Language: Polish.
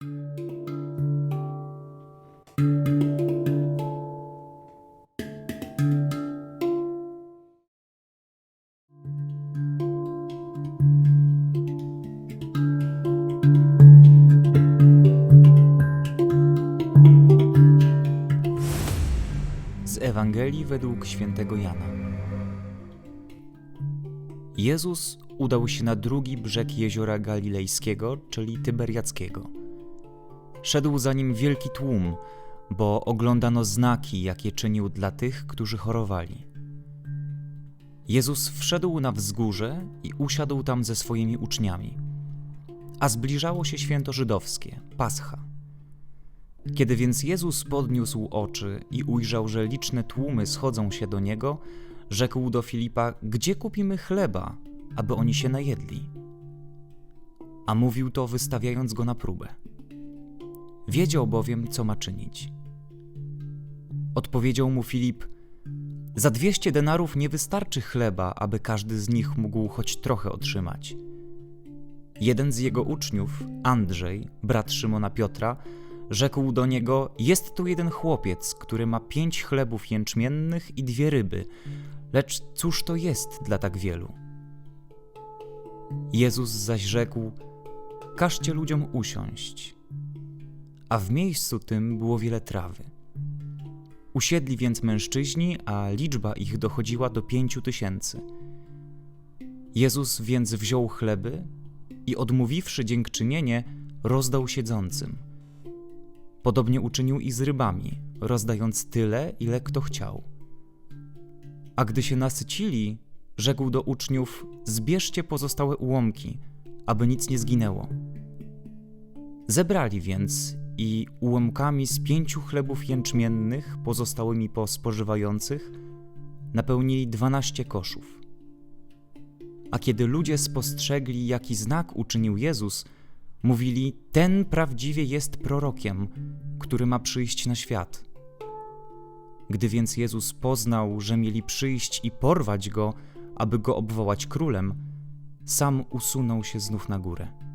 Z Ewangelii według świętego Jana. Jezus udał się na drugi brzeg jeziora Galilejskiego, czyli Tyberiackiego. Szedł za nim wielki tłum, bo oglądano znaki, jakie czynił dla tych, którzy chorowali. Jezus wszedł na wzgórze i usiadł tam ze swoimi uczniami. A zbliżało się święto żydowskie, Pascha. Kiedy więc Jezus podniósł oczy i ujrzał, że liczne tłumy schodzą się do niego, rzekł do Filipa: Gdzie kupimy chleba, aby oni się najedli? A mówił to, wystawiając go na próbę. Wiedział bowiem, co ma czynić. Odpowiedział mu Filip: Za dwieście denarów nie wystarczy chleba, aby każdy z nich mógł choć trochę otrzymać. Jeden z jego uczniów, Andrzej, brat Szymona Piotra, rzekł do niego: Jest tu jeden chłopiec, który ma pięć chlebów jęczmiennych i dwie ryby, lecz cóż to jest dla tak wielu? Jezus zaś rzekł: Każcie ludziom usiąść. A w miejscu tym było wiele trawy. Usiedli więc mężczyźni, a liczba ich dochodziła do pięciu tysięcy. Jezus więc wziął chleby i odmówiwszy dziękczynienie, rozdał siedzącym. Podobnie uczynił i z rybami, rozdając tyle, ile kto chciał. A gdy się nasycili, rzekł do uczniów: Zbierzcie pozostałe ułomki, aby nic nie zginęło. Zebrali więc i ułomkami z pięciu chlebów jęczmiennych, pozostałymi po spożywających, napełnili dwanaście koszów. A kiedy ludzie spostrzegli, jaki znak uczynił Jezus, mówili: Ten prawdziwie jest prorokiem, który ma przyjść na świat. Gdy więc Jezus poznał, że mieli przyjść i porwać go, aby go obwołać królem, sam usunął się znów na górę.